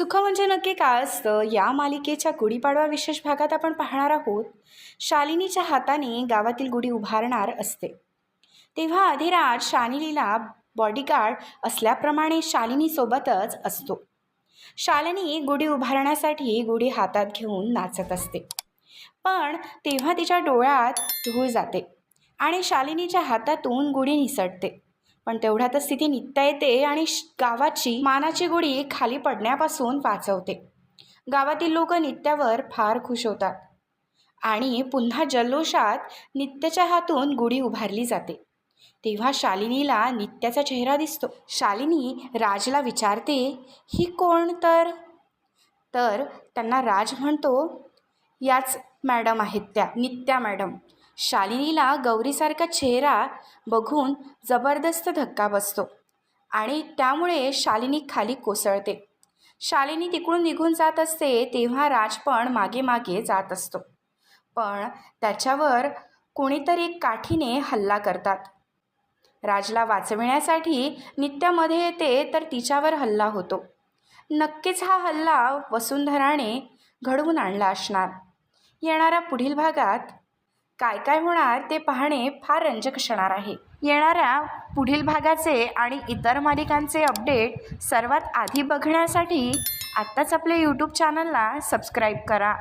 सुख म्हणजे नक्की काय असतं? या मालिकेच्या गुढीपाडवा विशेष भागात आपण पाहणार आहोत शालिनीच्या हाताने गावातील गुढी उभारणार असते. तेव्हा अधिराज शालिनीला बॉडीगार्ड असल्याप्रमाणे शालिनीसोबतच असतो. शालिनी गुढी उभारण्यासाठी गुढी हातात घेऊन नाचत असते. पण तेव्हा तिच्या डोळ्यात धूळ जाते आणि शालिनीच्या हातातून गुढी निसटते. पण तेवढ्यातच तिथे नित्या येते आणि श- गावाची मानाची गुढी खाली पडण्यापासून वाचवते. गावातील लोक नित्यावर फार खुश होतात आणि पुन्हा जल्लोषात नित्याच्या हातून गुढी उभारली जाते. तेव्हा शालिनीला नित्याचा चेहरा दिसतो. शालिनी राजला विचारते ही कोण तर? तर त्यांना राज म्हणतो याच मॅडम आहेत त्या नित्या मॅडम. शालिनीला गौरीसारखा चेहरा बघून जबरदस्त धक्का बसतो आणि त्यामुळे शालिनी खाली कोसळते. शालिनी तिकडून निघून जात असते तेव्हा राज पण मागे मागे जात असतो. पण त्याच्यावर कोणीतरी काठीने हल्ला करतात. राजला वाचविण्यासाठी नित्यामध्ये येते तर तिच्यावर हल्ला होतो. नक्कीच हा हल्ला वसुंधराने घडवून आणला असणार. येणाऱ्या पुढील भागात काय काय होणार ते पाहणे फार रंजक असणार आहे. येणाऱ्या पुढील भागाचे आणि इतर मालिकांचे अपडेट सर्वात आधी बघण्यासाठी आत्ताच आपल्या यूट्यूब चॅनलला सबस्क्राईब करा.